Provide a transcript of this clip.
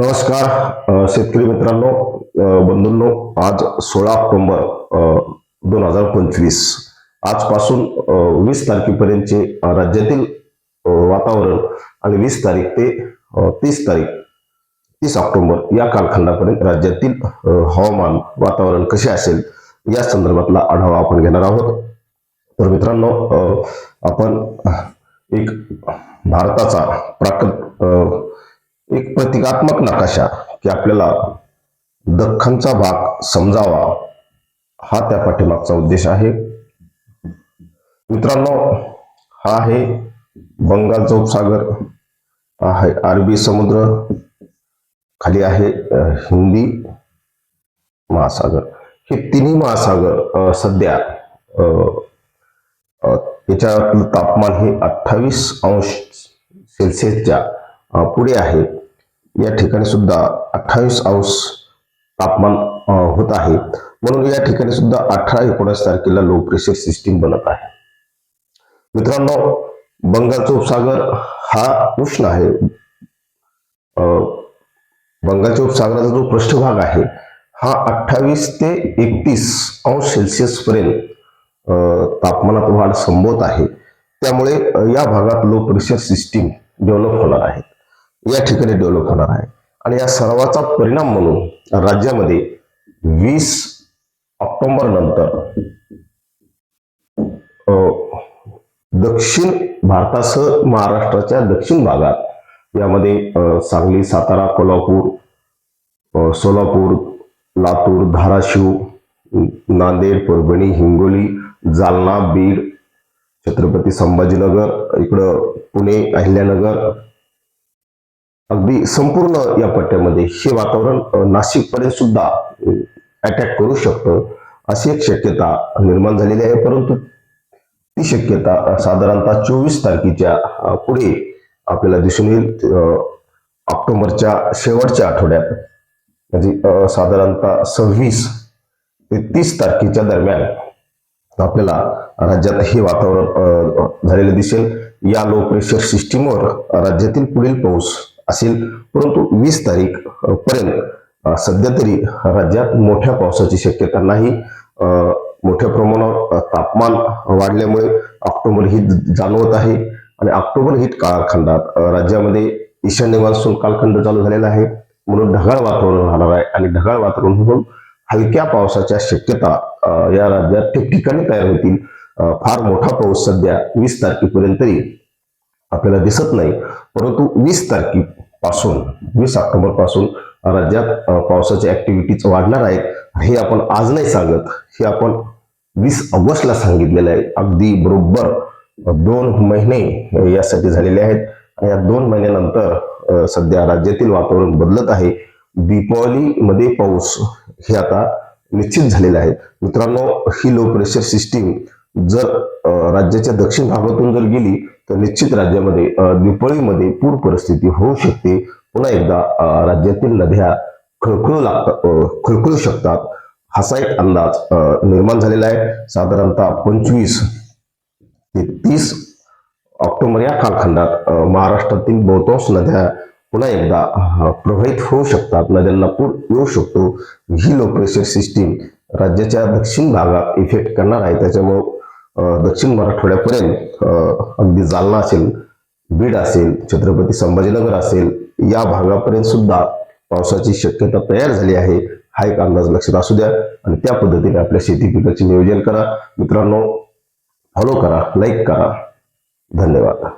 नमस्कार शेतकरी मित्रांनो बंधूंनो आज सोळा ऑक्टोंबर दोन हजार पंचवीस. आजपासून वीस तारखेपर्यंतचे राज्यातील वातावरण आणि वीस तारीख ते तीस तारीख तीस ऑक्टोबर या कालखंडापर्यंत राज्यातील हवामान वातावरण कसे असेल या संदर्भातला आढावा आपण घेणार आहोत. तर मित्रांनो आपण एक भारताचा प्राकृत एक प्रतिकात्मक नकाशा की आपल्याला दख्खनचा भाग समजावा हा त्या पाठीमागचा उद्देश आहे. मित्रांनो हा आहे बंगालचा उपसागर आहे अरबी समुद्र खाली आहे हिंदी महासागर. हे तिन्ही महासागर सध्या याच्यातलं तापमान हे अठ्ठावीस अंश सेल्सिअसच्या पुढे आहे. या ठिकाणी सुद्धा अठ्ठावीस अंश तापमान होत आहे. म्हणून या ठिकाणी सुद्धा अठरा एकोणीस तारखेला लो प्रेशर सिस्टीम बनत आहे. मित्रांनो बंगालचा उपसागर हा उष्ण आहे. बंगालच्या उपसागराचा जो पृष्ठभाग आहे हा अठ्ठावीस ते एकतीस अंश सेल्सिअस पर्यंत तापमानात वाढ संभवत आहे. त्यामुळे या भागात लो प्रेशर सिस्टीम डेव्हलप होणार आहे. या ठिकाणी डेव्हलप होणार आहे. आणि या सर्वाचा परिणाम म्हणून राज्यामध्ये वीस ऑक्टोबर नंतर दक्षिण भारतासह महाराष्ट्राच्या दक्षिण भागात यामध्ये सांगली सातारा कोल्हापूर सोलापूर लातूर धाराशिव नांदेड परभणी हिंगोली जालना बीड छत्रपती संभाजीनगर इकडं पुणे अहिल्यानगर अगदी संपूर्ण या पट्ट्यामध्ये हे वातावरण नाशिकपर्यंत सुद्धा अटॅक करू शकतं अशी एक शक्यता निर्माण झालेली आहे. परंतु ती शक्यता साधारणतः चोवीस तारखेच्या पुढे आपल्याला दिसून येईल. ऑक्टोबरच्या शेवटच्या आठवड्यात म्हणजे साधारणतः सव्वीस ते तीस तारखेच्या दरम्यान आपल्याला राज्यात हे वातावरण झालेलं दिसेल. या लो प्रेशर सिस्टीमवर राज्यातील पुढील पाऊस असेल. परंतु वीस तारीख पर्यंत सध्या तरी राज्यात मोठ्या पावसाची शक्यता नाही. मोठ्या प्रमाणावर तापमान वाढल्यामुळे ऑक्टोबर ही जाणवत आहे. आणि ऑक्टोबर हिट कालखंडात राज्यामध्ये ईशान्य मान्सून कालखंड चालू झालेला आहे. म्हणून ढगाळ वातावरण राहणार आहे. आणि ढगाळ वातावरण म्हणून हलक्या पावसाच्या शक्यता या राज्यात ठिकठिकाणी तयार होतील. फार मोठा पाऊस सध्या वीस तारखेपर्यंत तरी आपल्याला दिसत नाही. परंतु वीस तारखेपासून वीस ऑक्टोबरपासून राज्यात पावसाच्या ऍक्टिव्हिटीज वाढणार आहेत हे आपण आज नाही सांगत. हे आपण वीस ऑगस्टला सांगितलेलं आहे. अगदी बरोबर दोन महिने यासाठी झालेले आहेत. आणि या दोन महिन्यानंतर सध्या राज्यातील वातावरण बदलत आहे. दीपावलीमध्ये पाऊस हे आता निश्चित झालेलं आहे मित्रांनो ही लो प्रेशर सिस्टीम जर राज्याच्या दक्षिण भागातून जर गेली तर निश्चित राज्यामध्ये दिपळीमध्ये पूर परिस्थिती होऊ शकते. पुन्हा एकदा राज्यातील नद्या खळखळू लागतात खळखळू शकतात. असा एक अंदाज निर्माण झालेला आहे. साधारणतः पंचवीस ते तीस ऑक्टोबर या कालखंडात महाराष्ट्रातील बहुतांश नद्या पुन्हा एकदा प्रभावित होऊ शकतात. नद्यांना पूर येऊ शकतो. ही लो प्रेशर सिस्टीम राज्याच्या दक्षिण भागात इफेक्ट करणार आहे. त्याच्यामुळे दक्षिण मराठवाड्यापर्यंत अगदी जालना असेल बीड असेल छत्रपती संभाजीनगर असेल या भागापर्यंत सुद्धा पावसाची शक्यता तयार झाली आहे. हा एक अंदाज लक्षात असू द्या. आणि त्या पद्धतीने आपल्या शेती पिकाचे नियोजन करा. मित्रांनो फॉलो करा लाईक करा. धन्यवाद.